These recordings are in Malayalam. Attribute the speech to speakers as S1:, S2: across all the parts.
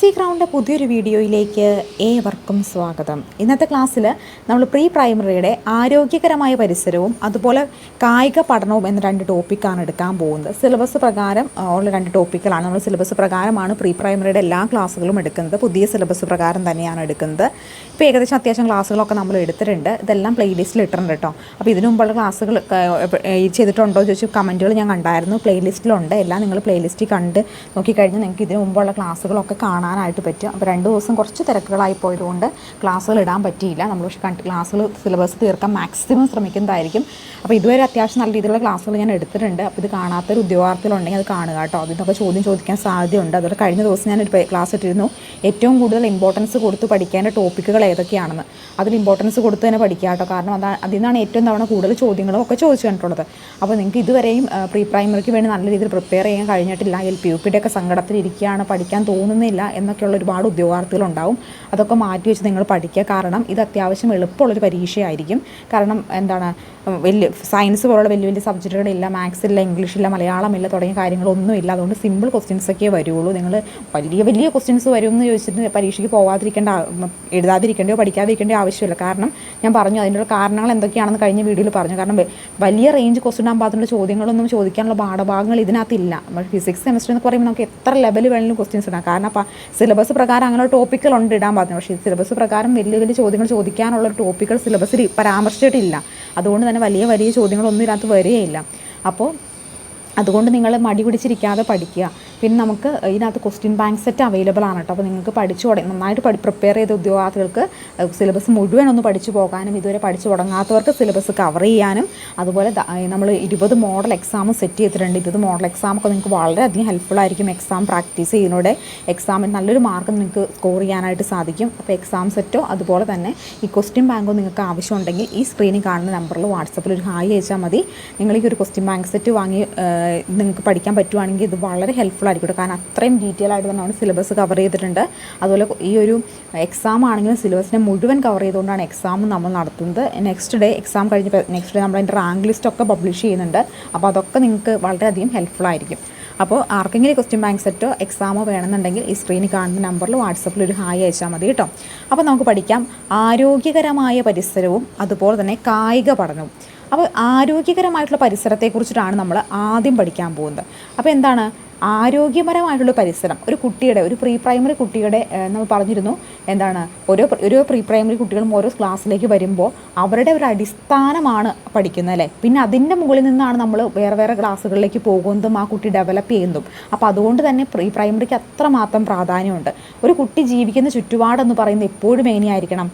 S1: സി ഗ്രൗണ്ട് പുതിയൊരു വീഡിയോയിലേക്ക് ഏവർക്കും സ്വാഗതം. ഇന്നത്തെ ക്ലാസ്സിൽ നമ്മൾ പ്രീ പ്രൈമറിയുടെ ആരോഗ്യകരമായ പരിസരവും അതുപോലെ കായിക പഠനവും എന്ന രണ്ട് ടോപ്പിക്കാണ് എടുക്കാൻ പോകുന്നത്. സിലബസ് പ്രകാരം ഉള്ള രണ്ട് ടോപ്പിക്കുകളാണ് നമ്മൾ സിലബസ് പ്രകാരമാണ് പ്രീ പ്രൈമറിയുടെ എല്ലാ ക്ലാസ്സുകളും എടുക്കുന്നത്. പുതിയ സിലബസ് പ്രകാരം തന്നെയാണ് എടുക്കുന്നത്. ഇപ്പോൾ ഏകദേശം അത്യാവശ്യം ക്ലാസ്സുകളൊക്കെ നമ്മൾ എടുത്തിട്ടുണ്ട്. ഇതെല്ലാം പ്ലേലിസ്റ്റിൽ ഇട്ടിട്ടുണ്ട് കേട്ടോ. അപ്പോൾ ഇതിനു മുമ്പുള്ള ക്ലാസ്സുകൾ ചെയ്തിട്ടുണ്ടോ ചോദിച്ചു കമന്റുകൾ ഞാൻ കണ്ടായിരുന്നു. പ്ലേലിസ്റ്റിലുണ്ട്. എല്ലാം നിങ്ങൾ പ്ലേലിസ്റ്റിൽ കണ്ട് നോക്കിക്കഴിഞ്ഞാൽ നിങ്ങൾക്ക് ഇതിനു മുമ്പുള്ള ക്ലാസ്സുകളൊക്കെ കാണാനായിട്ട് പറ്റും അപ്പോൾ രണ്ട് ദിവസം കുറച്ച് തിരക്കുകളായി പോയതുകൊണ്ട് ക്ലാസ്സുകൾ ഇടാൻ പറ്റിയില്ല. നമ്മൾ പക്ഷേ കണ്ട് ക്ലാസ്സുകൾ സിലബസ് തീർക്കാൻ മാക്സിമം ശ്രമിക്കുന്നതായിരിക്കും. അപ്പോൾ ഇതുവരെ അത്യാവശ്യം നല്ല രീതിയിലുള്ള ക്ലാസ്സുകൾ ഞാൻ എടുത്തിട്ടുണ്ട്. അപ്പോൾ ഇത് കാണാത്തൊരു ഉദ്യോഗാർത്ഥികളുണ്ടെങ്കിൽ അത് കാണുക കേട്ടോ. അതിനൊക്കെ ചോദ്യം ചോദിക്കാൻ സാധ്യതയുണ്ട്. അതുപോലെ കഴിഞ്ഞ ദിവസം ഞാൻ ഒരു ക്ലാസ് ഇട്ടിരുന്നു. ഏറ്റവും കൂടുതൽ ഇമ്പോർട്ടൻസ് കൊടുത്ത് പഠിക്കേണ്ട ടോപ്പിക്കുകൾ ഏതൊക്കെയാണെന്ന്. അതിൽ ഇമ്പോർട്ടൻസ് കൊടുത്ത് തന്നെ പഠിക്കുക കേട്ടോ. കാരണം അതാ അതിൽ നിന്നാണ് ഏറ്റവും തവണ കൂടുതൽ ചോദ്യങ്ങളും ഒക്കെ ചോദിച്ചു കണ്ടിട്ടുള്ളത് അപ്പോൾ നിങ്ങൾക്ക് ഇതുവരെയും പ്രീ പ്രൈമറിക്ക് വേണ്ടി നല്ല രീതിയിൽ പ്രിപ്പയർ ചെയ്യാൻ കഴിഞ്ഞിട്ടില്ല. എൽ പി യു പിയുടെ ഒക്കെ സങ്കടത്തിലിരിക്കുകയാണ്. പഠിക്കാൻ തോന്നുന്നില്ല എന്നൊക്കെയുള്ള ഒരുപാട് ഉദ്യോഗാർത്ഥികളുണ്ടാവും. അതൊക്കെ മാറ്റി വെച്ച് നിങ്ങൾ പഠിക്കുക. കാരണം ഇത് അത്യാവശ്യം എളുപ്പമുള്ളൊരു പരീക്ഷയായിരിക്കും. കാരണം എന്താണ് വലിയ സയൻസ് പോലുള്ള വലിയ വലിയ സബ്ജക്റ്റുകളില്ല മാത്സ് ഇല്ല ഇംഗ്ലീഷ് ഇല്ല മലയാളം ഇല്ല തുടങ്ങിയ കാര്യങ്ങളൊന്നും ഇല്ല. അതുകൊണ്ട് സിമ്പിൾ ക്വസ്റ്റ്യൻസ് ഒക്കെ വരുള്ളൂ. നിങ്ങൾ വലിയ വലിയ ക്വസ്റ്റ്യൻസ് വരും എന്ന് ചോദിച്ചിട്ട് പരീക്ഷയ്ക്ക് ഉം, എഴുതാതിരിക്കേണ്ടയോ പഠിക്കാതിരിക്കേണ്ടയോ ആവശ്യമില്ല. കാരണം ഞാൻ പറഞ്ഞു അതിന്റെ കാരണങ്ങൾ എന്തൊക്കെയാണെന്ന് കഴിഞ്ഞ വീഡിയോയിൽ പറഞ്ഞു. കാരണം വലിയ റേഞ്ച് ക്വസ്റ്റ്യൻ ആകുമ്പോൾ അതിനുള്ള ചോദ്യങ്ങളൊന്നും ചോദിക്കാനുള്ള പാഠഭാഗങ്ങൾ ഇതിനകത്തില്ല. ഫിസിക്സ് കെമിസ്ട്രി എന്ന് പറയുമ്പോൾ നമുക്ക് എത്ര ലെവൽ വേണമെങ്കിലും ക്വസ്റ്റ്യൻസ് ഇടാം. കാരണം അപ്പം സിലബസ് പ്രകാരം അങ്ങനെ ടോപ്പിക്കുകളുണ്ട് ഇടാൻ പറഞ്ഞു. പക്ഷേ സിലബസ് പ്രകാരം വലിയ വലിയ ചോദ്യങ്ങൾ ചോദിക്കാനുള്ള ടോപ്പിക്കുകൾ സിലബസിൽ പരാമർശിച്ചിട്ടില്ല. അതുകൊണ്ട് തന്നെ വലിയ വലിയ ചോദ്യങ്ങളൊന്നും ഇതിനകത്ത് വരികയില്ല. അപ്പോൾ അതുകൊണ്ട് നിങ്ങൾ മടി പിടിച്ചിരിക്കാതെ പഠിക്കുക. പിന്നെ നമുക്ക് ഇതിനകത്ത് ക്വസ്റ്റ്യൻ ബാങ്ക് സെറ്റ് അവൈലബിൾ ആണ് കേട്ടോ. അപ്പോൾ നിങ്ങൾക്ക് പഠിച്ചു തുടങ്ങി നന്നായിട്ട് പഠി പ്രിപ്പയർ ചെയ്ത ഉദ്യോഗാർത്ഥികൾക്ക് സിലബസ് മുഴുവൻ ഒന്ന് പഠിച്ചു പോകാനും ഇതുവരെ പഠിച്ചു തുടങ്ങാത്തവർക്ക് സിലബസ് കവർ ചെയ്യാനും അതുപോലെ നമ്മൾ ഇരുപത് മോഡൽ എക്സാം സെറ്റ് ചെയ്തിട്ടുണ്ട്. ഇരുപത് മോഡൽ എക്സാം ഒക്കെ നിങ്ങൾക്ക് വളരെയധികം ഹെൽപ്ഫുൾ ആയിരിക്കും എക്സാം പ്രാക്ടീസ് ചെയ്യുന്നതോടെ എക്സാമിൽ നല്ലൊരു മാർക്ക് നിങ്ങൾക്ക് സ്കോർ ചെയ്യാനായിട്ട് സാധിക്കും. അപ്പോൾ എക്സാം സെറ്റോ അതുപോലെ തന്നെ ഈ ക്വസ്റ്റ്യൻ ബാങ്കോ നിങ്ങൾക്ക് ആവശ്യമുണ്ടെങ്കിൽ ഈ സ്ക്രീനിൽ കാണുന്ന നമ്പറിൽ വാട്സപ്പിൽ ഒരു ഹായ് അയച്ചാൽ മതി. നിങ്ങൾ ഈ ഒരു ക്വസ്റ്റ്യൻ ബാങ്ക് സെറ്റ് വാങ്ങി നിങ്ങൾക്ക് പഠിക്കാൻ പറ്റുവാണെങ്കിൽ ഇത് വളരെ ഹെൽപ്ഫുൾ ആയിരിക്കും കേട്ടോ. കാരണം അത്രയും ഡീറ്റെയിൽ ആയിട്ട് തന്നെ സിലബസ് കവർ ചെയ്തിട്ടുണ്ട്. അതുപോലെ ഈ ഒരു എക്സാം ആണെങ്കിലും സിലബസിനെ മുഴുവൻ കവർ ചെയ്തുകൊണ്ടാണ് എക്സാം നമ്മൾ നടത്തുന്നത്. നെക്സ്റ്റ് ഡേ എക്സാം കഴിഞ്ഞ് നെക്സ്റ്റ് ഡേ നമ്മൾ അതിന്റെ റാങ്ക് ലിസ്റ്റൊക്കെ പബ്ലിഷ് ചെയ്യുന്നുണ്ട്. അപ്പോൾ അതൊക്കെ നിങ്ങൾക്ക് വളരെയധികം ഹെൽപ്ഫുൾ ആയിരിക്കും. അപ്പോൾ ആർക്കെങ്കിലും ക്വസ്റ്റ്യൻ ബാങ്ക് സെറ്റോ എക്സാമോ വേണമെന്നുണ്ടെങ്കിൽ ഈ സ്ക്രീനിൽ കാണുന്ന നമ്പറിൽ വാട്സപ്പിൽ ഒരു ഹായ് അയച്ചാൽ മതി കേട്ടോ. അപ്പോൾ നമുക്ക് പഠിക്കാം. ആരോഗ്യകരമായ പരിസരവും അതുപോലെ തന്നെ കായിക പഠനവും. അപ്പോൾ ആരോഗ്യകരമായിട്ടുള്ള പരിസരത്തെക്കുറിച്ചിട്ടാണ് നമ്മൾ ആദ്യം പഠിക്കാൻ പോകുന്നത്. അപ്പോൾ എന്താണ്? ആരോഗ്യപരമായിട്ടുള്ള പരിസരം ഒരു കുട്ടിയുടെ ഒരു പ്രീ പ്രൈമറി കുട്ടിയുടെ നമ്മൾ പറഞ്ഞിരുന്നു എന്താണ് ഓരോ ഓരോ പ്രീ പ്രൈമറി കുട്ടികളും ഓരോ ക്ലാസ്സിലേക്ക് വരുമ്പോൾ അവരുടെ ഒരു അടിസ്ഥാനമാണ് പഠിക്കുന്നത് അല്ലേ? പിന്നെ അതിന്റെ മുകളിൽ നിന്നാണ് നമ്മൾ വേറെ വേറെ ക്ലാസ്സുകളിലേക്ക് പോകുന്നതും ആ കുട്ടി ഡെവലപ്പ് ചെയ്യുന്നതും. അപ്പോൾ അതുകൊണ്ട് തന്നെ പ്രീ പ്രൈമറിക്ക് അത്രമാത്രം പ്രാധാന്യമുണ്ട്. ഒരു കുട്ടി ജീവിക്കുന്ന ചുറ്റുപാടെന്ന് പറയുന്നത് എപ്പോഴും എങ്ങനെയായിരിക്കണം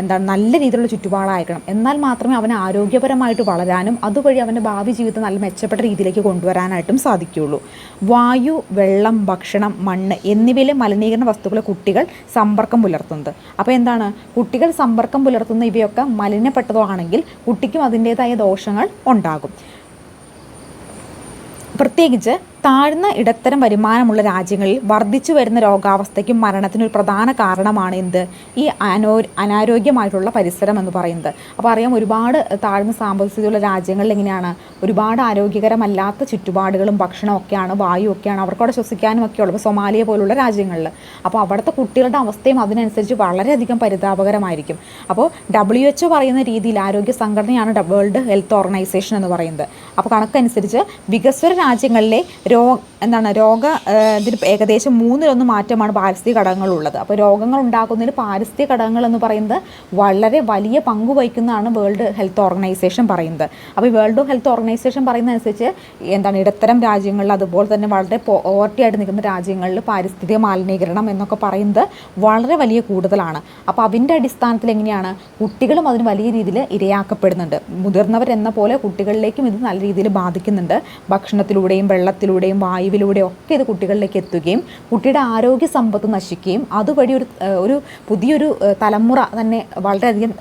S1: എന്താണ് നല്ല രീതിയിലുള്ള ചുറ്റുപാടായിരിക്കണം. എന്നാൽ മാത്രമേ അവന് ആരോഗ്യപരമായിട്ട് വളരാനും അതുവഴി അവന്റെ ഭാവി ജീവിതം നല്ല മെച്ചപ്പെട്ട രീതിയിലേക്ക് കൊണ്ടുവരാനായിട്ടും സാധിക്കുകയുള്ളൂ. വായു വെള്ളം ഭക്ഷണം മണ്ണ് എന്നിവയിലെ മലിനീകരണ വസ്തുക്കളെ കുട്ടികൾ സമ്പർക്കം പുലർത്തുന്നത്. അപ്പോൾ എന്താണ്? കുട്ടികൾ സമ്പർക്കം പുലർത്തുന്ന ഇവയൊക്കെ മലിനപ്പെട്ടതാണെങ്കിൽ കുട്ടിക്കും അതിന്റേതായ ദോഷങ്ങൾ ഉണ്ടാകും. പ്രത്യേകിച്ച് താഴ്ന്ന ഇടത്തരം വരുമാനമുള്ള രാജ്യങ്ങളിൽ വർദ്ധിച്ചു വരുന്ന രോഗാവസ്ഥയ്ക്കും മരണത്തിന് ഒരു പ്രധാന കാരണമാണ് എന്ത്? ഈ അനോ അനാരോഗ്യമായിട്ടുള്ള പരിസരം എന്ന് പറയുന്നത്. അപ്പോൾ അറിയാം ഒരുപാട് താഴ്ന്ന സാമ്പത്തികതയുള്ള രാജ്യങ്ങളിൽ എങ്ങനെയാണ്? ഒരുപാട് ആരോഗ്യകരമല്ലാത്ത ചുറ്റുപാടുകളും ഭക്ഷണവും ഒക്കെയാണ് വായു ഒക്കെയാണ് അവർക്കവിടെ ശ്വസിക്കാനും ഒക്കെ ഉള്ളത്. സൊമാലിയ പോലുള്ള രാജ്യങ്ങളിൽ. അപ്പോൾ അവിടുത്തെ കുട്ടികളുടെ അവസ്ഥയും അതിനനുസരിച്ച് വളരെയധികം പരിതാപകരമായിരിക്കും. അപ്പോൾ ഡബ്ല്യു എച്ച് പറയുന്ന രീതിയിൽ ആരോഗ്യ സംഘടനയാണ് വേൾഡ് ഹെൽത്ത് ഓർഗനൈസേഷൻ എന്ന് പറയുന്നത്. അപ്പോൾ കണക്കനുസരിച്ച് വികസ്വര രാജ്യങ്ങളിലെ yo എന്താണ് രോഗ ഇതിന് ഏകദേശം മൂന്നിലൊന്ന് മാറ്റമാണ് പാരിസ്ഥിതിക ഘടകങ്ങളുള്ളത്. അപ്പോൾ രോഗങ്ങൾ ഉണ്ടാക്കുന്നതിൽ പാരിസ്ഥിതിക ഘടകങ്ങൾ എന്ന് പറയുന്നത് വളരെ വലിയ പങ്ക് വഹിക്കുന്നതാണ് വേൾഡ് ഹെൽത്ത് ഓർഗനൈസേഷൻ പറയുന്നത്. അപ്പോൾ ഈ വേൾഡ് ഹെൽത്ത് ഓർഗനൈസേഷൻ പറയുന്ന അനുസരിച്ച് എന്താണ് ഇടത്തരം രാജ്യങ്ങളിൽ അതുപോലെ തന്നെ വളരെ പോവർട്ടി ആയിട്ട് നിൽക്കുന്ന രാജ്യങ്ങളിൽ പാരിസ്ഥിതിക മാലിന്യീകരണം എന്നൊക്കെ പറയുന്നത് വളരെ വലിയ കൂടുതലാണ്. അപ്പോൾ അതിന്റെ അടിസ്ഥാനത്തിൽ എങ്ങനെയാണ് കുട്ടികളും അതിന് വലിയ രീതിയിൽ ഇരയാക്കപ്പെടുന്നുണ്ട്. മുതിർന്നവരെന്ന പോലെ കുട്ടികളിലേക്കും ഇത് നല്ല രീതിയിൽ ബാധിക്കുന്നുണ്ട്. ഭക്ഷണത്തിലൂടെയും വെള്ളത്തിലൂടെയും വായുവിലൂടെയും ഒക്കെ ഇത് കുട്ടികളിലേക്ക് എത്തുകയും കുട്ടിയുടെ ആരോഗ്യ സമ്പത്ത് നശിക്കുകയും അതുവഴി ഒരു ഒരു പുതിയൊരു തലമുറ തന്നെ വളരെയധികം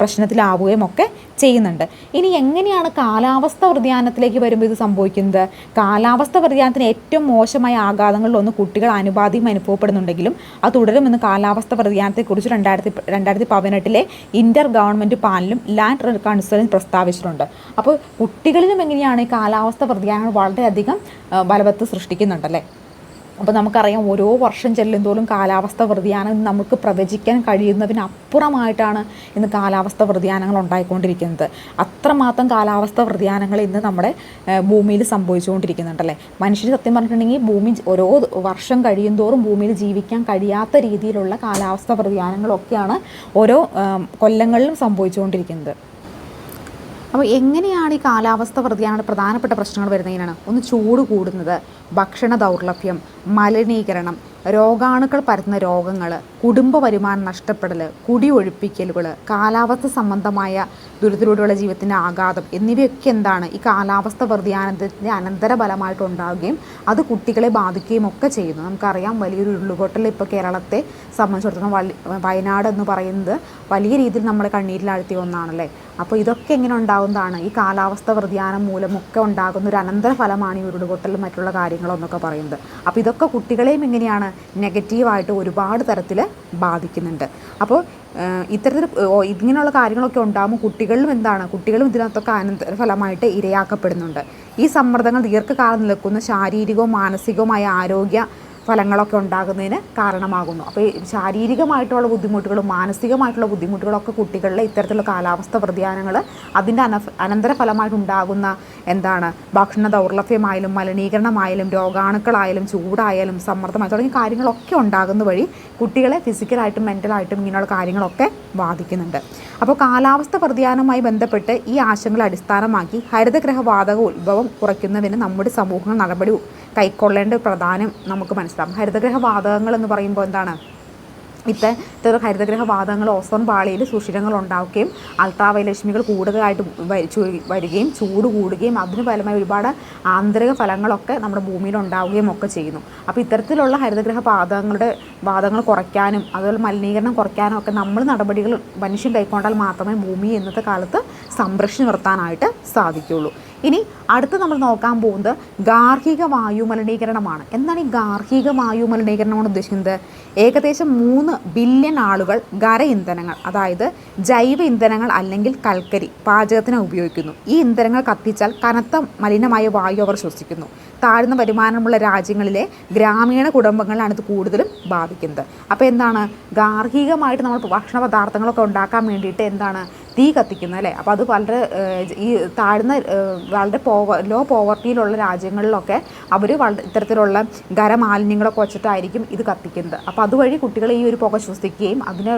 S1: പ്രശ്നത്തിലാവുകയും ഒക്കെ ചെയ്യുന്നുണ്ട്. ഇനി എങ്ങനെയാണ് കാലാവസ്ഥ വ്യതിയാനത്തിലേക്ക് വരുമ്പോൾ ഇത് സംഭവിക്കുന്നത്? കാലാവസ്ഥ വ്യതിയാനത്തിന് ഏറ്റവും മോശമായ ആഘാതങ്ങളിലൊന്ന് കുട്ടികൾ അനുപാതിയും അനുഭവപ്പെടുന്നുണ്ടെങ്കിലും അത് തുടരുമെന്ന് കാലാവസ്ഥ വ്യതിയാനത്തെക്കുറിച്ച് രണ്ടായിരത്തി രണ്ടായിരത്തി പതിനെട്ടിലെ ഇന്റർ ഗവൺമെന്റ് പാനലും ലാൻഡ് കൺസേൺ പ്രസ്താവിച്ചിട്ടുണ്ട്. അപ്പോൾ കുട്ടികളിലും എങ്ങനെയാണ് ഈ കാലാവസ്ഥ വ്യതിയാനങ്ങൾ വളരെയധികം ബലവത്ത് സൃഷ്ടിക്കുന്നുണ്ടല്ലേ? അപ്പോൾ നമുക്കറിയാം ഓരോ വർഷം ചെല്ലുന്തോറും കാലാവസ്ഥ വ്യതിയാനം നമുക്ക് പ്രവചിക്കാൻ കഴിയുന്നതിനപ്പുറമായിട്ടാണ് ഇന്ന് കാലാവസ്ഥ വ്യതിയാനങ്ങൾ ഉണ്ടായിക്കൊണ്ടിരിക്കുന്നത്. അത്രമാത്രം കാലാവസ്ഥ വ്യതിയാനങ്ങൾ ഇന്ന് നമ്മുടെ ഭൂമിയിൽ സംഭവിച്ചുകൊണ്ടിരിക്കുന്നുണ്ടല്ലേ? മനുഷ്യർ സത്യം പറഞ്ഞിട്ടുണ്ടെങ്കിൽ ഭൂമി ഓരോ വർഷം കഴിയുന്തോറും ഭൂമിയിൽ ജീവിക്കാൻ കഴിയാത്ത രീതിയിലുള്ള കാലാവസ്ഥ വ്യതിയാനങ്ങളൊക്കെയാണ് ഓരോ കൊല്ലങ്ങളിലും സംഭവിച്ചുകൊണ്ടിരിക്കുന്നത്. അപ്പോൾ എങ്ങനെയാണ് ഈ കാലാവസ്ഥ വ്യതിയാനങ്ങളുടെ പ്രധാനപ്പെട്ട പ്രശ്നങ്ങൾ വരുന്നതിനാണ് ഒന്ന് ചൂട് കൂടുന്നത് ഭക്ഷണ ദൗർലഭ്യം മലിനീകരണം രോഗാണുക്കൾ പരത്തുന്ന രോഗങ്ങൾ കുടുംബ വരുമാനം നഷ്ടപ്പെടൽ കുടി ഒഴിപ്പിക്കലുകൾ കാലാവസ്ഥ സംബന്ധമായ ദുരിതത്തിലൂടെയുള്ള ജീവിതത്തിന്റെ ആഘാതം എന്നിവയൊക്കെ എന്താണ് ഈ കാലാവസ്ഥ വ്യതിയാനത്തിന്റെ അനന്തരഫലമായിട്ട് ഉണ്ടാവുകയും അത് കുട്ടികളെ ബാധിക്കുകയും ഒക്കെ ചെയ്യുന്നു. നമുക്കറിയാം വലിയൊരു ഉരുളുപൊട്ടൽ ഇപ്പോൾ കേരളത്തെ സംബന്ധിച്ചിടത്തോളം വയനാട് എന്ന് പറയുന്നത് വലിയ രീതിയിൽ നമ്മളെ കണ്ണീരിലാഴ്ത്തിയ ഒന്നാണല്ലേ? അപ്പോൾ ഇതൊക്കെ എങ്ങനെ ഉണ്ടാകുന്നതാണ് ഈ കാലാവസ്ഥ വ്യതിയാനം മൂലമൊക്കെ ഉണ്ടാകുന്ന ഒരു അനന്തരഫലമാണ് ഈ ഉരുളുപൊട്ടലും മറ്റുള്ള കാര്യങ്ങളും എന്നൊക്കെ പറയുന്നത്. അപ്പോൾ ഇതൊക്കെ കുട്ടികളെയും എങ്ങനെയാണ് നെഗറ്റീവായിട്ട് ഒരുപാട് തരത്തിൽ ബാധിക്കുന്നുണ്ട്. അപ്പോൾ ഇത്തരത്തിൽ ഇങ്ങനെയുള്ള കാര്യങ്ങളൊക്കെ ഉണ്ടാകുമ്പോൾ കുട്ടികളിലും എന്താണ് കുട്ടികളും ഇതിനകത്തൊക്കെ അനന്തര ഫലമായിട്ട് ഇരയാക്കപ്പെടുന്നുണ്ട്. ഈ സമ്മർദ്ദങ്ങൾ ദീർഘകാലം നിൽക്കുന്ന ശാരീരികവും മാനസികവുമായ ആരോഗ്യ ഫലങ്ങളൊക്കെ ഉണ്ടാകുന്നതിന് കാരണമാകുന്നു. അപ്പോൾ ശാരീരികമായിട്ടുള്ള ബുദ്ധിമുട്ടുകളും മാനസികമായിട്ടുള്ള ബുദ്ധിമുട്ടുകളൊക്കെ കുട്ടികളിലെ ഇത്തരത്തിലുള്ള കാലാവസ്ഥ വ്യതിയാനങ്ങൾ അതിന്റെ അന അനന്തര ഫലമായിട്ടുണ്ടാകുന്ന എന്താണ്? ഭക്ഷണ ദൗർലഭ്യമായാലും മലിനീകരണമായാലും രോഗാണുക്കളായാലും ചൂടായാലും സമ്മർദ്ദമായി തുടങ്ങിയ കാര്യങ്ങളൊക്കെ ഉണ്ടാകുന്ന വഴി കുട്ടികളെ ഫിസിക്കലായിട്ടും മെന്റലായിട്ടും ഇങ്ങനെയുള്ള കാര്യങ്ങളൊക്കെ ബാധിക്കുന്നുണ്ട്. അപ്പോൾ കാലാവസ്ഥ വ്യതിയാനവുമായി ബന്ധപ്പെട്ട് ഈ ആശങ്കകളെ അടിസ്ഥാനമാക്കി ഹരിതഗ്രഹ വാതക ഉത്ഭവം കുറയ്ക്കുന്നതിന് നമ്മുടെ സമൂഹങ്ങൾ നടപടി കൈക്കൊള്ളേണ്ട പ്രധാനം നമുക്ക് മനസ്സിലാവും. ഹരിതഗ്രഹ വാതകങ്ങൾ എന്ന് പറയുമ്പോൾ എന്താണ്? ഇത്തരം ഹരിതഗ്രഹ വാതകങ്ങൾ ഓസോൺ പാളിയിൽ സുഷിരങ്ങൾ ഉണ്ടാവുകയും അൾട്രാവയലക്ഷ്മികൾ കൂടുതലായിട്ട് വരികയും ചൂട് കൂടുകയും അതിന് ഫലമായി ഒരുപാട് ആന്തരിക ഫലങ്ങളൊക്കെ നമ്മുടെ ഭൂമിയിൽ ഉണ്ടാവുകയും ഒക്കെ ചെയ്യുന്നു. അപ്പോൾ ഇത്തരത്തിലുള്ള ഹരിതഗ്രഹ വാതകങ്ങളുടെ വാതകങ്ങൾ കുറയ്ക്കാനും അതുപോലെ മലിനീകരണം കുറയ്ക്കാനും ഒക്കെ നമ്മൾ നടപടികൾ മനുഷ്യൻ കൈക്കൊണ്ടാൽ മാത്രമേ ഭൂമി ഇന്നത്തെ കാലത്ത് സംരക്ഷിച്ചു നിർത്താനായിട്ട് സാധിക്കുകയുള്ളൂ. ഇനി അടുത്ത് നമ്മൾ നോക്കാൻ പോകുന്നത് ഗാർഹിക വായു മലിനീകരണമാണ്. എന്താണ് ഈ ഗാർഹിക വായു മലിനീകരണം കൊണ്ട് ഉദ്ദേശിക്കുന്നത്? ഏകദേശം മൂന്ന് ബില്യൺ ആളുകൾ ഖര ഇന്ധനങ്ങൾ അതായത് ജൈവ ഇന്ധനങ്ങൾ അല്ലെങ്കിൽ കൽക്കരി പാചകത്തിന് ഉപയോഗിക്കുന്നു. ഈ ഇന്ധനങ്ങൾ കത്തിച്ചാൽ കനത്ത മലിനമായ വായു അവർ ശ്വസിക്കുന്നു. താഴ്ന്ന വരുമാനമുള്ള രാജ്യങ്ങളിലെ ഗ്രാമീണ കുടുംബങ്ങളിലാണ് ഇത് കൂടുതലും ബാധിക്കുന്നത്. അപ്പോൾ എന്താണ്? ഗാർഹികമായിട്ട് നമ്മൾ ഭക്ഷണ പദാർത്ഥങ്ങളൊക്കെ ഉണ്ടാക്കാൻ വേണ്ടിയിട്ട് എന്താണ് തീ കത്തിക്കുന്നത് അല്ലേ? അപ്പോൾ അത് വളരെ ഈ താഴ്ന്ന വളരെ പോവ ലോ പോവർട്ടിയിലുള്ള രാജ്യങ്ങളിലൊക്കെ അവർ വളരെ ഇത്തരത്തിലുള്ള ഖരമാലിന്യങ്ങളൊക്കെ വച്ചിട്ടായിരിക്കും ഇത് കത്തിക്കുന്നത്. അപ്പോൾ അതുവഴി കുട്ടികൾ ഈ ഒരു പുക ശ്വസിക്കുകയും അതിന്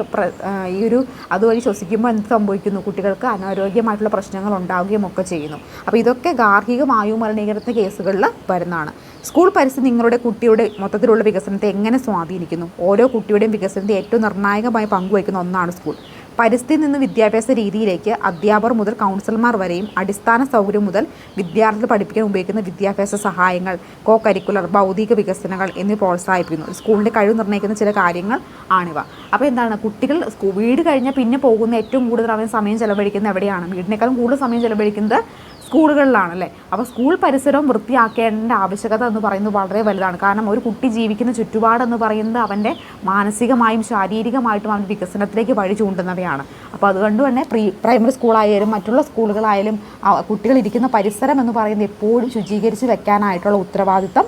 S1: ഈ ഒരു അതുവഴി ശ്വസിക്കുമ്പോൾ എന്ത് സംഭവിക്കുന്നു? കുട്ടികൾക്ക് അനാരോഗ്യമായിട്ടുള്ള പ്രശ്നങ്ങൾ ഉണ്ടാവുകയും ഒക്കെ ചെയ്യുന്നു. അപ്പോൾ ഇതൊക്കെ ഗാർഹിക വായു മലിനീകരണ കേസുകളിൽ വരുന്നതാണ്. സ്കൂൾ പരിസ്ഥിതി നിങ്ങളുടെ കുട്ടിയുടെ മൊത്തത്തിലുള്ള വികസനത്തെ എങ്ങനെ സ്വാധീനിക്കുന്നു? ഓരോ കുട്ടിയുടെയും വികസനത്തെ ഏറ്റവും നിർണായകമായി പങ്കുവയ്ക്കുന്ന ഒന്നാണ് സ്കൂൾ. പരിസ്ഥിതി നിന്ന് വിദ്യാഭ്യാസ രീതിയിലേക്ക് അധ്യാപകർ മുതൽ കൗൺസിലർമാർ വരെയും അടിസ്ഥാന സൗകര്യം മുതൽ വിദ്യാർത്ഥികൾ പഠിപ്പിക്കാൻ ഉപയോഗിക്കുന്ന വിദ്യാഭ്യാസ സഹായങ്ങൾ കോ കരിക്കുലർ ഭൗതിക വികസനങ്ങൾ എന്നിവ പ്രോത്സാഹിപ്പിക്കുന്നു. സ്കൂളിന്റെ കഴിവ് നിർണയിക്കുന്ന ചില കാര്യങ്ങൾ ആണിവ. അപ്പോൾ എന്താണ്? കുട്ടികൾ വീട് കഴിഞ്ഞാൽ പിന്നെ പോകുന്ന ഏറ്റവും കൂടുതൽ അവൻ സമയം ചെലവഴിക്കുന്നത് എവിടെയാണ്? വീടിനേക്കാളും കൂടുതൽ സമയം ചെലവഴിക്കുന്നത് സ്കൂളുകളിലാണല്ലേ? അപ്പോൾ സ്കൂൾ പരിസരവും വൃത്തിയാക്കേണ്ട ആവശ്യകത എന്ന് പറയുന്നത് വളരെ വലുതാണ്. കാരണം ഒരു കുട്ടി ജീവിക്കുന്ന ചുറ്റുപാടെന്ന് പറയുന്നത് അവന്റെ മാനസികമായും ശാരീരികമായിട്ടും അവന്റെ വികസനത്തിലേക്ക് വഴി ചൂണ്ടുന്നവയാണ്. അപ്പോൾ അതുകൊണ്ട് തന്നെ പ്രീ പ്രൈമറി സ്കൂളായാലും മറ്റുള്ള സ്കൂളുകളായാലും കുട്ടികൾ ഇരിക്കുന്ന പരിസരം എന്ന് പറയുന്നത് എപ്പോഴും ശുചീകരിച്ച് വെക്കാനായിട്ടുള്ള ഉത്തരവാദിത്തം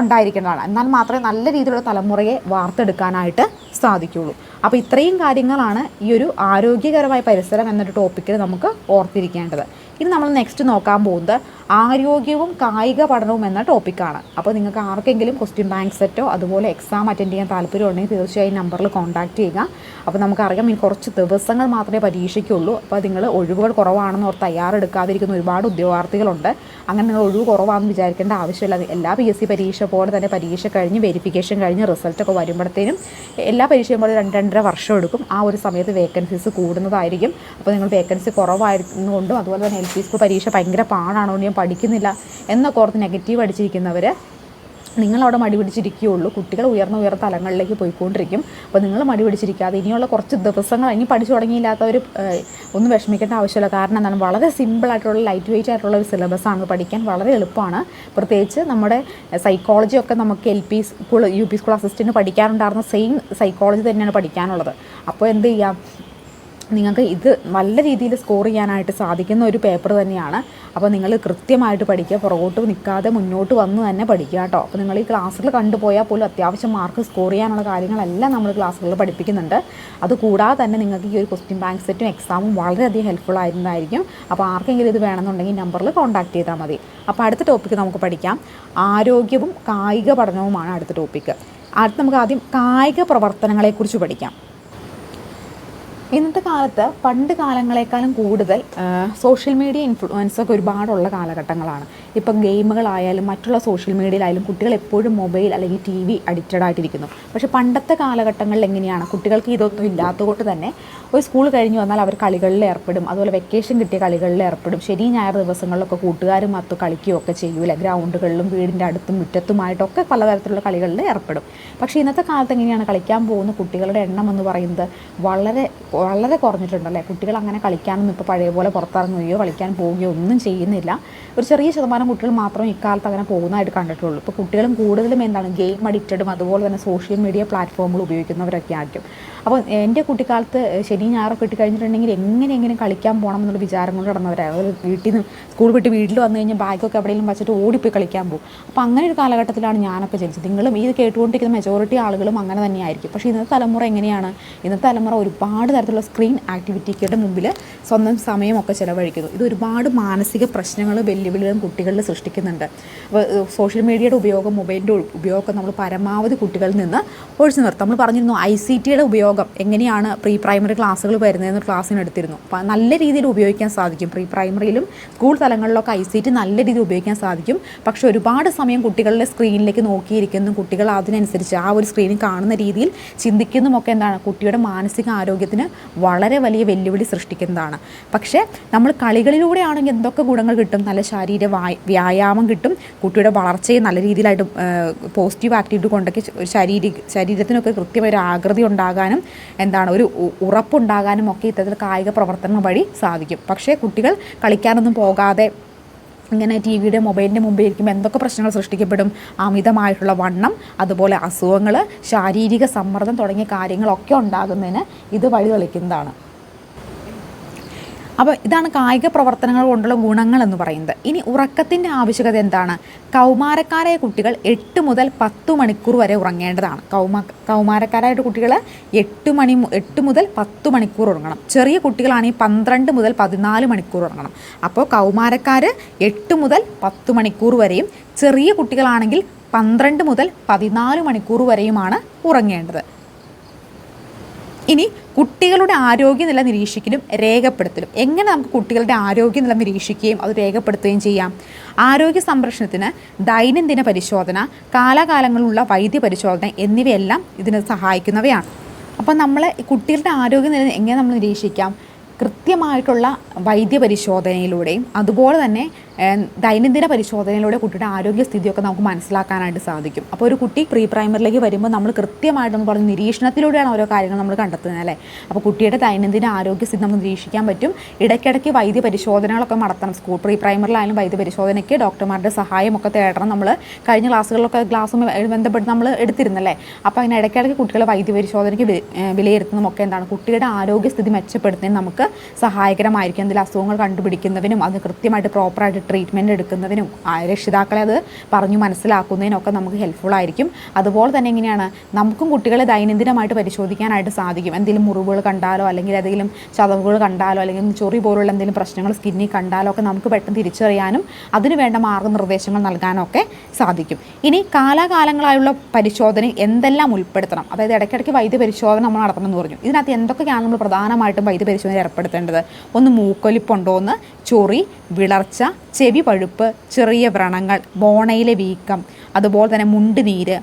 S1: ഉണ്ടായിരിക്കേണ്ടതാണ്. എന്നാൽ മാത്രമേ നല്ല രീതിയിലുള്ള തലമുറയെ വാർത്തെടുക്കാനായിട്ട് സാധിക്കുകയുള്ളൂ. അപ്പോൾ ഇത്രയും കാര്യങ്ങളാണ് ഈ ഒരു ആരോഗ്യകരമായ പരിസരം എന്നൊരു ടോപ്പിക്കിൽ നമുക്ക് ഓർത്തിരിക്കേണ്ടത്. ഇനി നമ്മൾ നെക്സ്റ്റ് നോക്കാൻ പോകുന്നത് ആരോഗ്യവും കായിക പഠനവും എന്ന ടോപ്പിക്കാണ് അപ്പോൾ നിങ്ങൾക്ക് ആർക്കെങ്കിലും ക്വസ്റ്റ്യൻ ബാങ്ക് സെറ്റോ അതുപോലെ എക്സാം അറ്റൻഡ് ചെയ്യാൻ താല്പര്യം ഉണ്ടെങ്കിൽ തീർച്ചയായും നമ്പറിൽ കോൺടാക്റ്റ് ചെയ്യുക. അപ്പോൾ നമുക്കറിയാം ഇനി കുറച്ച് ദിവസങ്ങൾ മാത്രമേ പരീക്ഷയ്ക്കുള്ളൂ. അപ്പോൾ നിങ്ങൾ ഒഴിവുകൾ കുറവാണെന്ന് ഓർത്ത് തയ്യാറെടുക്കാതിരിക്കുന്ന ഒരുപാട് ഉദ്യോഗാർത്ഥികളുണ്ട്. അങ്ങനെ നിങ്ങൾ ഒഴിവ് കുറവാണെന്ന് വിചാരിക്കേണ്ട ആവശ്യമില്ല. എല്ലാ പി എസ് സി പരീക്ഷ പോലെ തന്നെ പരീക്ഷ കഴിഞ്ഞ് വെരിഫിക്കേഷൻ കഴിഞ്ഞ് റിസൾട്ടൊക്കെ വരുമ്പോഴത്തേനും എല്ലാ പരീക്ഷയും പോലെ രണ്ട് രണ്ടര വർഷം എടുക്കും. ആ ഒരു സമയത്ത് വേക്കൻസീസ് കൂടുന്നതായിരിക്കും. അപ്പോൾ നിങ്ങൾ വേക്കൻസി കുറവായിരുന്നുകൊണ്ടും അതുപോലെ തന്നെ എൽ പി സ്കൂൾ പരീക്ഷ ഭയങ്കര പാടാണോ ഞാൻ പഠിക്കുന്നില്ല എന്നൊക്കെ ഓർത്ത് നെഗറ്റീവ് അടിച്ചിരിക്കുന്നവർ നിങ്ങളവിടെ മടി പിടിച്ചിരിക്കുകയുള്ളൂ. കുട്ടികൾ ഉയർന്ന ഉയർന്ന തലങ്ങളിലേക്ക് പോയിക്കൊണ്ടിരിക്കും. അപ്പോൾ നിങ്ങൾ മടി പിടിച്ചിരിക്കാതെ ഇനിയുള്ള കുറച്ച് ദിവസങ്ങൾ ഇനി പഠിച്ചു തുടങ്ങിയില്ലാത്തവർ ഒന്നും വിഷമിക്കേണ്ട ആവശ്യമില്ല. കാരണം എന്താണ്? വളരെ സിമ്പിളായിട്ടുള്ള ലൈറ്റ് വെയിറ്റ് ആയിട്ടുള്ള ഒരു സിലബസാണ് പഠിക്കാൻ വളരെ എളുപ്പമാണ്. പ്രത്യേകിച്ച് നമ്മുടെ സൈക്കോളജി ഒക്കെ നമുക്ക് L P school U P school assistant പഠിക്കാനുണ്ടായിരുന്ന same psychology തന്നെയാണ് പഠിക്കാനുള്ളത്. അപ്പോൾ എന്ത് ചെയ്യാം? നിങ്ങൾക്ക് ഇത് നല്ല രീതിയിൽ സ്കോർ ചെയ്യാനായിട്ട് സാധിക്കുന്ന ഒരു പേപ്പർ തന്നെയാണ്. അപ്പോൾ നിങ്ങൾ കൃത്യമായിട്ട് പഠിക്കുക. പുറകോട്ട് നിൽക്കാതെ മുന്നോട്ട് വന്ന് തന്നെ പഠിക്കുക കേട്ടോ. അപ്പോൾ നിങ്ങൾ ഈ ക്ലാസ്സിൽ കണ്ടുപോയാൽ പോലും അത്യാവശ്യം മാർക്ക് സ്കോർ ചെയ്യാനുള്ള കാര്യങ്ങളെല്ലാം നമ്മൾ ക്ലാസ്സുകളിൽ പഠിപ്പിക്കുന്നുണ്ട്. അതുകൂടാതെ തന്നെ നിങ്ങൾക്ക് ഈ ഒരു ക്വസ്റ്റ്യൻ ബാങ്ക് സെറ്റും എക്സാമും വളരെയധികം ഹെൽപ്ഫുൾ ആയിരുന്നതായിരിക്കും. അപ്പോൾ ആർക്കെങ്കിലും ഇത് വേണമെന്നുണ്ടെങ്കിൽ നമ്പറിൽ കോൺടാക്ട് ചെയ്താൽ മതി. അപ്പോൾ അടുത്ത ടോപ്പിക്ക് നമുക്ക് പഠിക്കാം. ആരോഗ്യവും കായിക പഠനവുമാണ് അടുത്ത ടോപ്പിക്ക് അടുത്ത് നമുക്ക് ആദ്യം കായിക പ്രവർത്തനങ്ങളെക്കുറിച്ച് പഠിക്കാം. ഇന്നത്തെ കാലത്ത് പണ്ട് കാലങ്ങളെക്കാളും കൂടുതൽ സോഷ്യൽ മീഡിയ ഇൻഫ്ലുവൻസ് ഒക്കെ ഒരുപാടുള്ള കാലഘട്ടങ്ങളാണ്. ഇപ്പം ഗെയിമുകളായാലും മറ്റുള്ള സോഷ്യൽ മീഡിയയിലായാലും കുട്ടികൾ എപ്പോഴും മൊബൈൽ അല്ലെങ്കിൽ ടി വി അഡിക്റ്റഡ് ആയിട്ടിരിക്കുന്നു. പക്ഷേ പണ്ടത്തെ കാലഘട്ടങ്ങളിൽ എങ്ങനെയാണ്? കുട്ടികൾക്ക് ഇതൊന്നും ഇല്ലാത്തതുകൊണ്ട് തന്നെ ഒരു സ്കൂൾ കഴിഞ്ഞ് വന്നാൽ അവർ കളികളിൽ ഏർപ്പെടും. അതുപോലെ വെക്കേഷൻ കിട്ടിയ കളികളിൽ ഏർപ്പെടും. ശനി ഞായർ ദിവസങ്ങളിലൊക്കെ കൂട്ടുകാരും മത്ത് കളിക്കുകയൊക്കെ ചെയ്യൂല? ഗ്രൗണ്ടുകളിലും വീടിന്റെ അടുത്തും മുറ്റത്തുമായിട്ടൊക്കെ പലതരത്തിലുള്ള കളികളിൽ ഏർപ്പെടും. പക്ഷേ ഇന്നത്തെ കാലത്ത് എങ്ങനെയാണ് കളിക്കാൻ പോകുന്ന കുട്ടികളുടെ എണ്ണം എന്ന് പറയുന്നത് വളരെ വളരെ കുറഞ്ഞിട്ടുണ്ടല്ലേ കുട്ടികൾ അങ്ങനെ കളിക്കാനൊന്നും ഇപ്പോൾ പഴയ പോലെ പുറത്തിറങ്ങുകയോ കളിക്കാൻ പോവുകയോ ഒന്നും ചെയ്യുന്നില്ല. ഒരു ചെറിയ ശതമാനം കുട്ടികൾ മാത്രം ഇക്കാലത്ത് അങ്ങനെ പോകുന്നതായിട്ട് കണ്ടിട്ടുള്ളൂ. ഇപ്പോൾ കുട്ടികളും കൂടുതലും എന്താണ് ഗെയിം അഡിക്റ്റഡും അതുപോലെ തന്നെ സോഷ്യൽ മീഡിയ പ്ലാറ്റ്ഫോമുകൾ ഉപയോഗിക്കുന്നവരൊക്കെ ആയിരിക്കും. അപ്പോൾ എന്റെ കുട്ടിക്കാലത്ത് ശനി ഞായറൊക്കെ ഇട്ട് കഴിഞ്ഞിട്ടുണ്ടെങ്കിൽ എങ്ങനെ എങ്ങനെ കളിക്കാൻ പോകണം എന്നുള്ള വിചാരം കൊണ്ട് നടന്നവരാണ് അതുപോലെ വീട്ടിൽ നിന്ന് സ്കൂൾ വിട്ട് വീട്ടിൽ വന്നു കഴിഞ്ഞാൽ ബാഗൊക്കെ എവിടെയെങ്കിലും വെച്ചിട്ട് ഓടിപ്പോയി കളിക്കാൻ പോകും. അപ്പോൾ അങ്ങനെ ഒരു കാലഘട്ടത്തിലാണ് ഞാനൊക്കെ ജനിച്ചത്. നിങ്ങളും ഇത് കേട്ടുകൊണ്ടിരിക്കുന്ന മെജോറിറ്റി ആളുകളും അങ്ങനെ തന്നെയായിരിക്കും പക്ഷേ ഇന്നത്തെ തലമുറ എങ്ങനെയാണ്? ഇന്നത്തെ തലമുറ ഒരുപാട് തരത്തിലുള്ള സ്ക്രീൻ ആക്ടിവിറ്റിക്കുടെ മുമ്പിൽ സ്വന്തം സമയമൊക്കെ ചിലവഴിക്കുന്നു. ഇത് ഒരുപാട് മാനസിക പ്രശ്നങ്ങൾ വെല്ലുവിളികളും കുട്ടികളിൽ സൃഷ്ടിക്കുന്നുണ്ട്. അപ്പോൾ സോഷ്യൽ മീഡിയയുടെ ഉപയോഗം മൊബൈലിന്റെ ഉപയോഗം നമ്മൾ പരമാവധി കുട്ടികളിൽ നിന്ന് ഒഴിച്ചു നിർത്തും. നമ്മൾ പറഞ്ഞിരുന്നു ഐ സി ടിയുടെ ഉപയോഗം എങ്ങനെയാണ് പ്രീ പ്രൈമറി ക്ലാസ്സുകൾ വരുന്നതെന്ന് ക്ലാസ്സിന് എടുത്തിരുന്നു. അപ്പോൾ നല്ല രീതിയിൽ ഉപയോഗിക്കാൻ സാധിക്കും. പ്രീ പ്രൈമറിയിലും സ്കൂൾ തലങ്ങളിലൊക്കെ ഐ സി ടി നല്ല രീതിയിൽ ഉപയോഗിക്കാൻ സാധിക്കും. പക്ഷേ ഒരുപാട് സമയം കുട്ടികളുടെ സ്ക്രീനിലേക്ക് നോക്കിയിരിക്കുന്നു. കുട്ടികൾ അതിനനുസരിച്ച് ആ ഒരു സ്ക്രീനിൽ കാണുന്ന രീതിയിൽ ചിന്തിക്കുന്നതുമൊക്കെ എന്താണ്? കുട്ടിയുടെ മാനസിക ആരോഗ്യത്തിന് വളരെ വലിയ വെല്ലുവിളി സൃഷ്ടിക്കുന്നതാണ്. പക്ഷേ നമ്മൾ കളികളിലൂടെ ആണെങ്കിൽ എന്തൊക്കെ ഗുണങ്ങൾ കിട്ടും? നല്ല ശരീര വ്യായാമം കിട്ടും. കുട്ടിയുടെ വളർച്ചയെ നല്ല രീതിയിലായിട്ട് പോസിറ്റീവ് ആക്ടിവിറ്റി കൊണ്ടൊക്കെ ശരീര ശരീരത്തിനൊക്കെ കൃത്യമായ ഒരു ആകൃതി ഉണ്ടാകാനും എന്താണ് ഒരു ഉറപ്പുണ്ടാകാനും ഒക്കെ ഇത്തരത്തിൽ കായിക പ്രവർത്തനം വഴി സാധിക്കും. പക്ഷേ കുട്ടികൾ കളിക്കാനൊന്നും പോകാതെ ഇങ്ങനെ ടി വിയുടെ മൊബൈലിന്റെ മുമ്പിൽ ഇരിക്കുമ്പോൾ എന്തൊക്കെ പ്രശ്നങ്ങൾ സൃഷ്ടിക്കപ്പെടും? അമിതമായിട്ടുള്ള വണ്ണം അതുപോലെ അസുഖങ്ങൾ ശാരീരിക സമ്മർദ്ദം തുടങ്ങിയ കാര്യങ്ങളൊക്കെ ഉണ്ടാകുന്നതിന് ഇത് വഴി തെളിക്കുന്നതാണ്. അപ്പോൾ ഇതാണ് കായിക പ്രവർത്തനങ്ങൾ കൊണ്ടുള്ള ഗുണങ്ങൾ എന്ന് പറയുന്നത്. ഇനി ഉറക്കത്തിന്റെ ആവശ്യകത എന്താണ്? കൗമാരക്കാരായ കുട്ടികൾ എട്ട് മുതൽ പത്ത് മണിക്കൂർ വരെ ഉറങ്ങേണ്ടതാണ്. കൗമാ കൗമാരക്കാരായ കുട്ടികൾ എട്ട് മണി എട്ട് മുതൽ പത്ത് മണിക്കൂർ ഉറങ്ങണം. ചെറിയ കുട്ടികളാണെങ്കിൽ പന്ത്രണ്ട് മുതൽ പതിനാല് മണിക്കൂർ ഉറങ്ങണം. അപ്പോൾ കൗമാരക്കാർ എട്ട് മുതൽ പത്ത് മണിക്കൂർ വരെയും ചെറിയ കുട്ടികളാണെങ്കിൽ പന്ത്രണ്ട് മുതൽ പതിനാല് മണിക്കൂർ വരെയുമാണ് ഉറങ്ങേണ്ടത്. ഇനി കുട്ടികളുടെ ആരോഗ്യനില നിരീക്ഷിക്കലും രേഖപ്പെടുത്തലും. എങ്ങനെ നമുക്ക് കുട്ടികളുടെ ആരോഗ്യനില നിരീക്ഷിക്കുകയും അത് രേഖപ്പെടുത്തുകയും ചെയ്യാം? ആരോഗ്യ സംരക്ഷണത്തിന് ദൈനംദിന പരിശോധന കാലാകാലങ്ങളിലുള്ള വൈദ്യ പരിശോധന എന്നിവയെല്ലാം ഇതിന് സഹായിക്കുന്നവയാണ്. അപ്പോൾ നമ്മൾ കുട്ടികളുടെ ആരോഗ്യനില എങ്ങനെ നമ്മൾ നിരീക്ഷിക്കാം? കൃത്യമായിട്ടുള്ള വൈദ്യ പരിശോധനയിലൂടെയും അതുപോലെ തന്നെ ദൈനംദിന പരിശോധനയിലൂടെ കുട്ടിയുടെ ആരോഗ്യസ്ഥിതിയൊക്കെ നമുക്ക് മനസ്സിലാക്കാനായിട്ട് സാധിക്കും. അപ്പോൾ ഒരു കുട്ടി പ്രീ പ്രൈമറിലേക്ക് വരുമ്പോൾ നമ്മൾ കൃത്യമായിട്ട് നമ്മൾ പറഞ്ഞ നിരീക്ഷണത്തിലൂടെയാണ് ഓരോ കാര്യങ്ങൾ നമ്മൾ കണ്ടെത്തുന്നത് അല്ലേ? അപ്പോൾ കുട്ടിയുടെ ദൈനംദിന ആരോഗ്യസ്ഥിതി നമുക്ക് നിരീക്ഷിക്കാൻ പറ്റും. ഇടയ്ക്കിടയ്ക്ക് വൈദ്യ പരിശോധനകളൊക്കെ നടത്തണം. സ്കൂൾ പ്രീ പ്രൈമറിലായാലും വൈദ്യ പരിശോധനയ്ക്ക് ഡോക്ടർമാരുടെ സഹായമൊക്കെ തേടണം. നമ്മൾ കഴിഞ്ഞ ക്ലാസ്സുകളിലൊക്കെ ക്ലാസ്സുമായി ബന്ധപ്പെട്ട് നമ്മൾ എടുത്തിരുന്നല്ലേ? അപ്പോൾ അതിന് ഇടയ്ക്കിടയ്ക്ക് കുട്ടികളെ വൈദ്യ പരിശോധനയ്ക്ക് വിലയിരുത്തുന്നതൊക്കെ എന്താണ്? കുട്ടിയുടെ ആരോഗ്യസ്ഥിതി മെച്ചപ്പെടുത്തുന്നതിന് നമുക്ക് സഹായകരമായിരിക്കും. എന്തെങ്കിലും അസുഖങ്ങൾ കണ്ടുപിടിക്കുന്നതിനും അത് കൃത്യമായിട്ട് പ്രോപ്പറായിട്ട് ട്രീറ്റ്മെന്റ് എടുക്കുന്നതിനും രക്ഷിതാക്കളെ അത് പറഞ്ഞു മനസ്സിലാക്കുന്നതിനൊക്കെ നമുക്ക് ഹെൽപ്ഫുൾ ആയിരിക്കും. അതുപോലെ തന്നെ എങ്ങനെയാണ് നമുക്കും കുട്ടികളെ ദൈനംദിനമായിട്ട് പരിശോധിക്കാനായിട്ട് സാധിക്കും. എന്തെങ്കിലും മുറിവുകൾ കണ്ടാലോ അല്ലെങ്കിൽ ഏതെങ്കിലും ചതവുകൾ കണ്ടാലോ അല്ലെങ്കിൽ ചൊറി പോലുള്ള എന്തെങ്കിലും പ്രശ്നങ്ങൾ സ്കിന്നിൽ കണ്ടാലോ ഒക്കെ നമുക്ക് പെട്ടെന്ന് തിരിച്ചറിയാനും അതിന് വേണ്ട മാർഗനിർദ്ദേശങ്ങൾ നൽകാനും ഒക്കെ സാധിക്കും. ഇനി കാലാകാലങ്ങളായുള്ള പരിശോധന എന്തെല്ലാം ഉൾപ്പെടുത്തണം? അതായത് ഇടയ്ക്കിടയ്ക്ക് വൈദ്യ പരിശോധന നമ്മൾ നടത്തണം എന്ന് പറഞ്ഞു. ഇതിനകത്ത് എന്തൊക്കെയാണ് നമ്മൾ പ്രധാനമായിട്ടും വൈദ്യ പരിശോധന ഏർപ്പെടുത്തേണ്ടത് ഒന്ന് മൂക്കൊലിപ്പുണ്ടോ എന്ന് ചൊറി വിളർച്ച ചെവി പഴുപ്പ് ചെറിയ വ്രണങ്ങൾ ബോണയിലെ വീക്കം അതുപോലെ തന്നെ മുണ്ട് നീര് ഏഹ്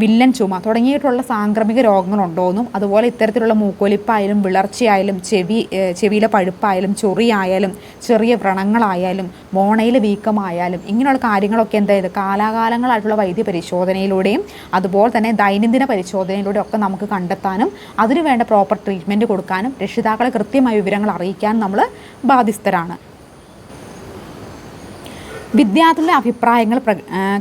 S1: വില്ലൻ ചുമ. തുടങ്ങിയിട്ടുള്ള സാംക്രമിക രോഗങ്ങളുണ്ടോയെന്നും അതുപോലെ ഇത്തരത്തിലുള്ള മൂക്കൊലിപ്പായാലും വിളർച്ചയായാലും ചെവി ചെവിയിലെ പഴുപ്പായാലും ചൊറിയായാലും ചെറിയ വ്രണങ്ങളായാലും മോണയിലെ വീക്കമായാലും ഇങ്ങനെയുള്ള കാര്യങ്ങളൊക്കെ എന്താ ഇത് കാലാകാലങ്ങളായിട്ടുള്ള വൈദ്യ പരിശോധനയിലൂടെയും അതുപോലെ തന്നെ ദൈനംദിന പരിശോധനയിലൂടെയും ഒക്കെ നമുക്ക് കണ്ടെത്താനും അതിനുവേണ്ട പ്രോപ്പർ ട്രീറ്റ്മെന്റ് കൊടുക്കാനും രക്ഷിതാക്കളെ കൃത്യമായ വിവരങ്ങൾ അറിയിക്കാനും നമ്മൾ ബാധ്യസ്ഥരാണ്. വിദ്യാർത്ഥികളുടെ അഭിപ്രായങ്ങൾ പ്ര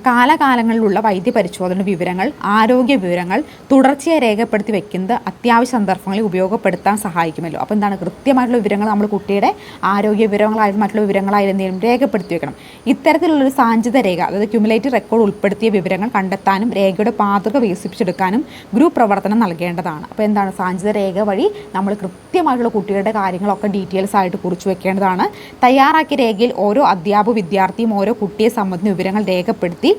S1: കാലകാലങ്ങളിലുള്ള വൈദ്യ പരിശോധന വിവരങ്ങൾ ആരോഗ്യ വിവരങ്ങൾ തുടർച്ചയായി രേഖപ്പെടുത്തി വെക്കുന്നത് അത്യാവശ്യ സന്ദർഭങ്ങളിൽ ഉപയോഗപ്പെടുത്താൻ സഹായിക്കുമല്ലോ. അപ്പോൾ എന്താണ്? കൃത്യമായിട്ടുള്ള വിവരങ്ങൾ നമ്മൾ കുട്ടിയുടെ ആരോഗ്യ വിവരങ്ങളായാലും മറ്റുള്ള വിവരങ്ങളായാലും എന്തെങ്കിലും രേഖപ്പെടുത്തി വെക്കണം. ഇത്തരത്തിലുള്ളൊരു സാഞ്ചിത രേഖ അതായത് ക്യുമുലേറ്റീവ് റെക്കോർഡ് ഉൾപ്പെടുത്തിയ വിവരങ്ങൾ കണ്ടെത്താനും രേഖയുടെ പാതൃക വികസിപ്പിച്ചെടുക്കാനും ഗ്രൂപ്പ് പ്രവർത്തനം നൽകേണ്ടതാണ്. അപ്പോൾ എന്താണ്? സാഞ്ചിത രേഖ വഴി നമ്മൾ കൃത്യമായിട്ടുള്ള കുട്ടികളുടെ കാര്യങ്ങളൊക്കെ ഡീറ്റെയിൽസ് ആയിട്ട് കുറിച്ചു വെക്കേണ്ടതാണ്. തയ്യാറാക്കിയ രേഖയിൽ ഓരോ അധ്യാപക വിദ്യാർത്ഥിയും ഓരോ കുട്ടിയെ സംബന്ധിച്ച വിവരങ്ങൾ രേഖപ്പെടുത്തി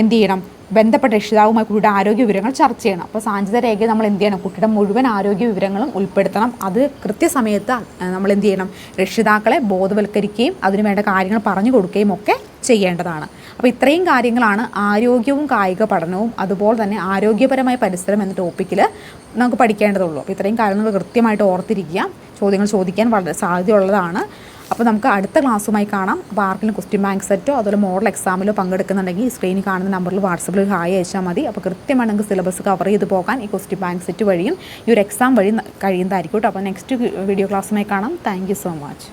S1: എന്ത് ചെയ്യണം? ബന്ധപ്പെട്ട രക്ഷിതാവുമായി കുട്ടിയുടെ ആരോഗ്യ വിവരങ്ങൾ ചർച്ച ചെയ്യണം. അപ്പോൾ സാഞ്ചിത രേഖ നമ്മൾ എന്ത് ചെയ്യണം? കുട്ടിയുടെ മുഴുവൻ ആരോഗ്യ വിവരങ്ങളും ഉൾപ്പെടുത്തണം. അത് കൃത്യസമയത്ത് നമ്മൾ എന്ത് ചെയ്യണം? രക്ഷിതാക്കളെ ബോധവൽക്കരിക്കുകയും അതിനു വേണ്ട കാര്യങ്ങൾ പറഞ്ഞു കൊടുക്കുകയും ഒക്കെ ചെയ്യേണ്ടതാണ്. അപ്പോൾ ഇത്രയും കാര്യങ്ങളാണ് ആരോഗ്യവും കായിക പഠനവും അതുപോലെ തന്നെ ആരോഗ്യപരമായ പരിസരം എന്ന ടോപ്പിക്കിൽ നമുക്ക് പഠിക്കേണ്ടതുള്ളൂ. അപ്പോൾ ഇത്രയും കാര്യങ്ങൾ കൃത്യമായിട്ട് ഓർത്തിരിക്കുക. ചോദ്യങ്ങൾ ചോദിക്കാൻ വളരെ സാധ്യതയുള്ളതാണ്. അപ്പോൾ നമുക്ക് അടുത്ത ക്ലാസ്സുമായി കാണാം. അപ്പോൾ ആർക്കെങ്കിലും ക്വസ്റ്റ്യൻ ബാങ്ക് സെറ്റോ അതുപോലെ മോഡൽ എക്സാമിലോ പങ്കെടുക്കുന്നുണ്ടെങ്കിൽ ഈ സ്ക്രീനിൽ കാണുന്ന നമ്പറിൽ വാട്സപ്പിൽ ഹായ് അയച്ചാൽ മതി. അപ്പോൾ കൃത്യമായി നിങ്ങൾക്ക് സിലബസ് കവർ ചെയ്ത് പോകാൻ ഈ ക്വസ്റ്റ്യൻ ബാങ്ക് സെറ്റ് വഴിയും ഈ ഒരു എക്സാം വഴി കഴിയുന്നതായിരിക്കും കേട്ടോ. അപ്പോൾ നെക്സ്റ്റ് വീഡിയോ ക്ലാസ്സുമായി കാണാം. Thank so much